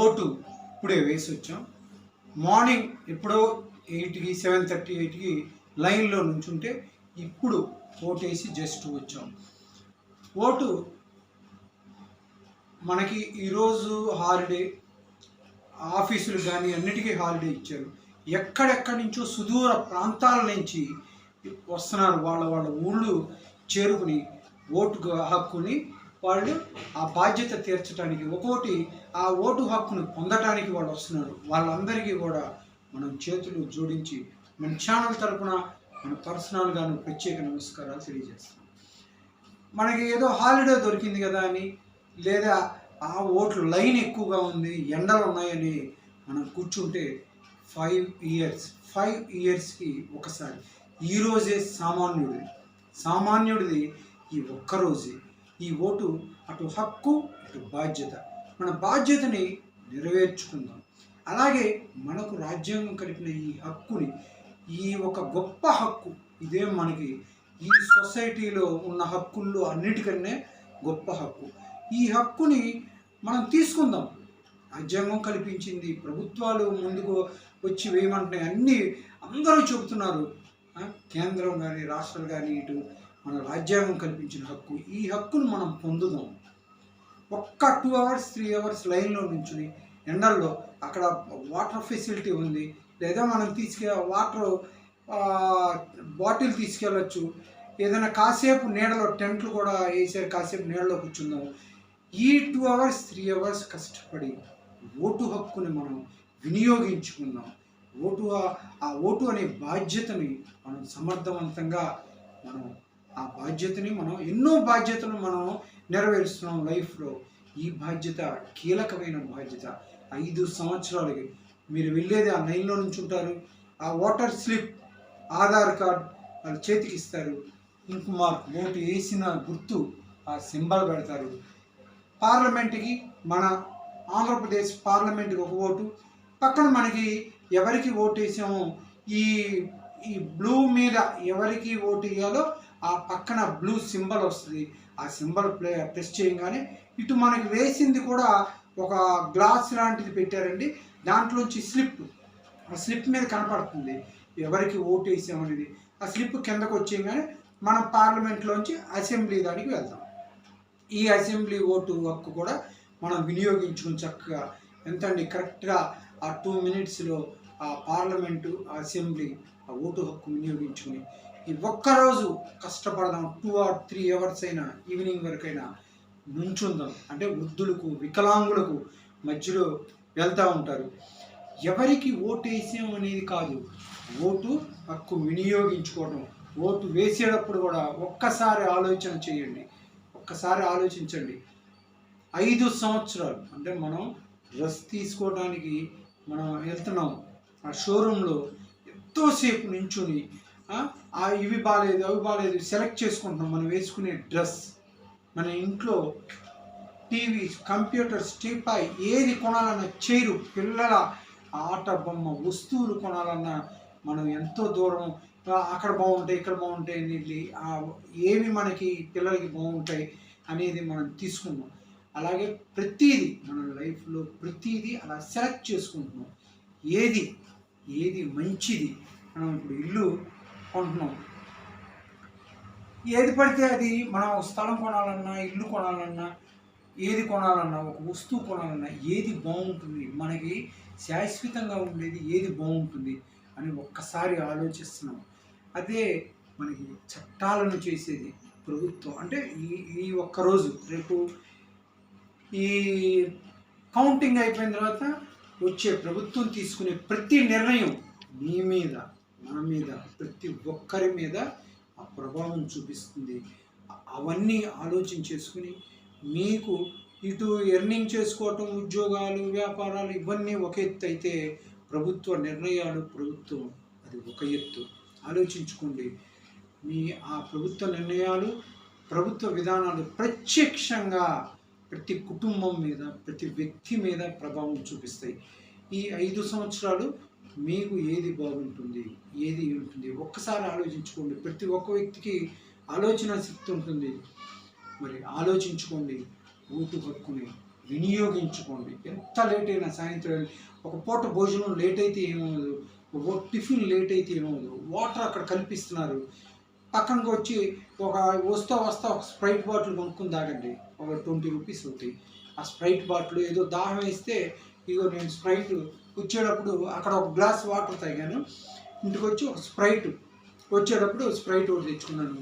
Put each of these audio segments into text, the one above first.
Vote ఇప్పుడే వేసి వచ్చాం మార్నింగ్ ఎప్పుడో ఎయిట్కి సెవెన్ థర్టీ ఎయిట్కి లైన్లో నుంచుంటే ఇప్పుడు ఓటేసి వేసి జస్ట్ వచ్చాం. ఓటు మనకి ఈరోజు హాలిడే ఆఫీసులు కానీ అన్నిటికీ హాలిడే ఇచ్చారు. ఎక్కడెక్కడి నుంచో సుదూర ప్రాంతాల నుంచి వస్తున్నారు వాళ్ళ వాళ్ళ ఊళ్ళు చేరుకుని ఓటు హక్కుని వాళ్ళు ఆ బాధ్యత తీర్చడానికి ఒక్కోటి ఆ ఓటు హక్కును పొందడానికి వాళ్ళు వస్తున్నారు. వాళ్ళందరికీ కూడా మనం చేతులు జోడించి మన ఛానల్ తరపున మన పర్సనల్గాను ప్రత్యేక నమస్కారాలు తెలియజేస్తాం మనకి ఏదో హాలిడే దొరికింది కదా అని లేదా ఆ ఓట్లు లైన్ ఎక్కువగా ఉంది ఎండలు ఉన్నాయని మనం కూర్చుంటే ఫైవ్ ఇయర్స్ ఫైవ్ ఇయర్స్కి ఒకసారి. ఈరోజే సామాన్యుడిది. సామాన్యుడిది ఈ ఒక్కరోజే ఈ ఓటు అటు హక్కు ఇటు బాధ్యత. మన బాధ్యతని నెరవేర్చుకుందాం. అలాగే మనకు రాజ్యాంగం కలిపిన ఈ హక్కుని ఈ ఒక గొప్ప హక్కు ఇదే మనకి ఈ సొసైటీలో ఉన్న హక్కుల్లో అన్నిటికన్నా గొప్ప హక్కు. ఈ హక్కుని మనం తీసుకుందాం. రాజ్యాంగం కల్పించింది ప్రభుత్వాలు ముందుకు వచ్చి వేయమంటున్నాయి అన్నీ అందరూ చెబుతున్నారు. కేంద్రం కానీ రాష్ట్రాలు కానీ ఇటు మన రాజ్యాంగం కల్పించిన హక్కు. ఈ హక్కును మనం పొందుదాం. ఒక్క టూ అవర్స్ త్రీ అవర్స్ లైన్లో నుంచుని ఎండల్లో అక్కడ వాటర్ ఫెసిలిటీ ఉంది. లేదా మనం తీసుకె వాటర్ బాటిల్ తీసుకెళ్ళచ్చు. ఏదైనా కాసేపు నీడలో టెంట్లు కూడా వేసారు కాసేపు నీడలో కూర్చుందాం. ఈ టూ అవర్స్ త్రీ అవర్స్ కష్టపడి ఓటు హక్కుని మనం వినియోగించుకుందాం. ఓటు ఆ- ఆ ఓటు అనే బాధ్యతని మనం సమర్థవంతంగా మనం ఆ బాధ్యతని మనం ఎన్నో బాధ్యతలు మనం నెరవేరుస్తున్నాం లైఫ్లో. ఈ బాధ్యత కీలకమైన బాధ్యత. ఐదు సంవత్సరాలకి మీరు వెళ్ళేది ఆ లైన్లో నుంచి ఉంటారు ఆ ఓటర్ స్లిప్ ఆధార్ కార్డ్ వాళ్ళు చేతికి ఇస్తారు. ఇంకు మార్క్ ఓటు వేసిన గుర్తు ఆ సింబల్ పెడతారు. పార్లమెంట్కి మన ఆంధ్రప్రదేశ్ పార్లమెంట్కి ఒక ఓటు. పక్కన మనకి ఎవరికి ఓటు వేసామో ఈ ఈ బ్లూ మీద ఎవరికి ఓటు వేయాలో ఆ పక్కన బ్లూ సింబల్ వస్తుంది. ఆ సింబల్ ప్లే ప్రెస్ చేయగానే ఇటు మనకి వేసింది కూడా ఒక గ్లాస్ లాంటిది పెట్టారండి. దాంట్లోంచి స్లిప్ ఆ స్లిప్ మీద కనపడుతుంది. ఎవరికి ఓటు వేసామనేది. ఆ స్లిప్ కిందకు వచ్చేయగానే మనం పార్లమెంట్లోంచి అసెంబ్లీ దానికి వెళ్తాం. ఈ అసెంబ్లీ ఓటు హక్కు కూడా మనం వినియోగించుకుని చక్కగా ఎంతండి? కరెక్ట్గా ఆ టూ మినిట్స్లో ఆ పార్లమెంటు ఆ అసెంబ్లీ ఆ ఓటు హక్కు వినియోగించుకుని ఈ ఒక్కరోజు కష్టపడదాం టూ ఆర్ త్రీ అవర్స్ అయినా ఈవినింగ్ వరకైనా నుంచుందాం అంటే వృద్ధులకు వికలాంగులకు మధ్యలో వెళ్తూ ఉంటారు. ఎవరికి ఓటు వేసాం అనేది కాదు ఓటు హక్కు వినియోగించుకోవడం ఓటు వేసేటప్పుడు కూడా ఒక్కసారి ఆలోచన చేయండి. ఒక్కసారి ఆలోచించండి. ఐదు సంవత్సరాలు అంటే మనం డ్రెస్ తీసుకోవడానికి మనం వెళ్తున్నాం. ఆ షోరూంలో ఎంతోసేపు నించుని ఇవి బాగాలేదు అవి బాగాలేదు సెలెక్ట్ చేసుకుంటున్నాం. మనం వేసుకునే డ్రెస్ మన ఇంట్లో టీవీ కంప్యూటర్స్ టీపాయ్ ఏది కొనాలన్నా చేరు పిల్లల ఆట బొమ్మ వస్తువులు కొనాలన్నా మనం ఎంతో దూరం అక్కడ బాగుంటాయి ఇక్కడ బాగుంటాయి అనేది ఏవి మనకి పిల్లలకి బాగుంటాయి అనేది మనం తీసుకున్నాం అలాగే ప్రతీది మన లైఫ్లో ప్రతిదీ అలా సెలెక్ట్ చేసుకుంటున్నాం. ఏది? ఏది మంచిది? మనం ఇప్పుడు ఇల్లు కొంటున్నాం ఏది పడితే అది మనం ఒక స్థలం కొనాలన్నా ఇల్లు కొనాలన్నా ఏది కొనాలన్నా ఒక వస్తువు కొనాలన్నా ఏది బాగుంటుంది? మనకి శాశ్వతంగా ఉండేది ఏది బాగుంటుంది? అని ఒక్కసారి ఆలోచిస్తున్నాం. అదే మనకి చట్టాలను చేసేది ప్రభుత్వం. అంటే ఈ ఈ ఒక్కరోజు రేపు ఈ కౌంటింగ్ అయిపోయిన తర్వాత వచ్చే ప్రభుత్వం తీసుకునే ప్రతి నిర్ణయం మీ మీద. మన మీద ప్రతి ఒక్కరి మీద ఆ ప్రభావం చూపిస్తుంది. అవన్నీ ఆలోచన చేసుకుని మీకు ఇటు ఎర్నింగ్ చేసుకోవటం ఉద్యోగాలు వ్యాపారాలు ఇవన్నీ ఒక ఎత్తు అయితే ప్రభుత్వ నిర్ణయాలు ప్రభుత్వం అది ఒక ఎత్తు. ఆలోచించుకోండి. మీ ఆ ప్రభుత్వ నిర్ణయాలు ప్రభుత్వ విధానాలు ప్రత్యక్షంగా ప్రతి కుటుంబం మీద ప్రతి వ్యక్తి మీద ప్రభావం చూపిస్తాయి. ఈ ఐదు సంవత్సరాలు మీకు ఏది బాగుంటుంది ఏది ఉంటుంది? ఒక్కసారి ఆలోచించుకోండి. ప్రతి ఒక్క వ్యక్తికి ఆలోచన శక్తి ఉంటుంది. మరి ఆలోచించుకోండి ఓటు హక్కుని వినియోగించుకోండి. ఎంత లేట్ అయినా సాయంత్రం ఒక పూట భోజనం లేట్ అయితే ఏమవుదు ఒక టిఫిన్ లేట్ అయితే ఏమవుదు వాటర్ అక్కడ కల్పిస్తున్నారు. పక్కనకి వచ్చి ఒక వస్తా వస్తా ఒక స్ప్రైట్ బాటిల్ కొనుక్కుని తాగండి. ఒక ట్వంటీ రూపీస్ అవుతాయి ఆ స్ప్రైట్ బాటిల్ ఏదో దాహం వేస్తే ఇగో నేను స్ప్రైట్ వచ్చేటప్పుడు అక్కడ ఒక గ్లాస్ వాటర్ తాగాను ఇంటికి వచ్చి ఒక స్ప్రైట్ వచ్చేటప్పుడు స్ప్రైట్ ఒకటి తెచ్చుకున్నాను.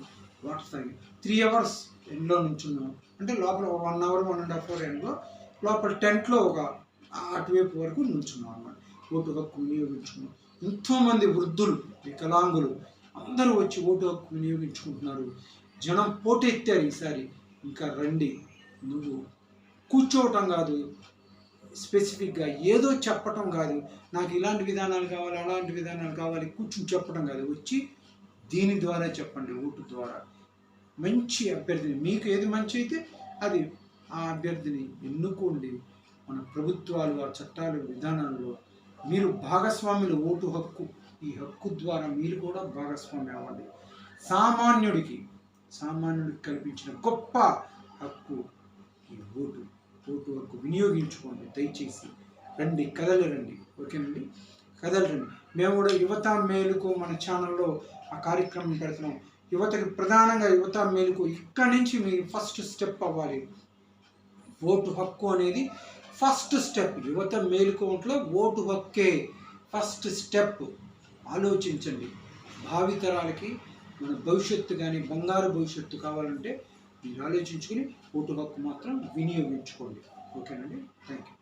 వాటర్ తాగి. త్రీ అవర్స్ ఎండ్లో నుంచున్నాను. అంటే లోపల ఒక one hour one and half hour ఎండ్లో లోపల టెంట్లో ఒక అటువైపు వరకు నుంచున్నాం అన్నమాట. ఓటు హక్కు వినియోగించుకున్నాం ఎంతోమంది వృద్ధులు వికలాంగులు అందరూ వచ్చి ఓటు హక్కు వినియోగించుకుంటున్నారు. జనం పోటెత్తారు ఈసారి. ఇంకా రండి. నువ్వు కూర్చోవటం కాదు. స్పెసిఫిక్గా ఏదో చెప్పటం కాదు. నాకు ఇలాంటి విధానాలు కావాలి అలాంటి విధానాలు కావాలి కూర్చుని చెప్పడం కాదు. వచ్చి దీని ద్వారా చెప్పండి ఓటు ద్వారా. మంచి అభ్యర్థిని మీకు ఏది మంచి అయితే అది ఆ అభ్యర్థిని ఎన్నుకోండి. మన ప్రభుత్వాలు ఆ చట్టాలు విధానాల్లో మీరు భాగస్వాములు ఓటు హక్కు ఈ హక్కు ద్వారా మీరు కూడా భాగస్వామి అవ్వండి సామాన్యుడికి సామాన్యుడికి కల్పించిన గొప్ప హక్కు ఈ ఓటు. ఓటు హక్కు వినియోగించుకోండి. దయచేసి రండి కథలు రండి. ఓకేనండి? కథలు రండి. మేము కూడా యువత మేలుకు మన ఛానల్లో ఆ కార్యక్రమం పెడుతున్నాం. యువతకి ప్రధానంగా యువత మేలుకు ఇక్కడి నుంచి మీరు ఫస్ట్ స్టెప్ అవ్వాలి. ఓటు హక్కు అనేది ఫస్ట్ స్టెప్. యువత మేలుకోవట్లో ఓటు హక్కే ఫస్ట్ స్టెప్. ఆలోచించండి. భావితరాలకి మన భవిష్యత్తు కానీ బంగారు భవిష్యత్తు కావాలంటే మీరు ఆలోచించుకుని ఓటు హక్కు మాత్రం వినియోగించుకోండి. ఓకేనండి? Thank you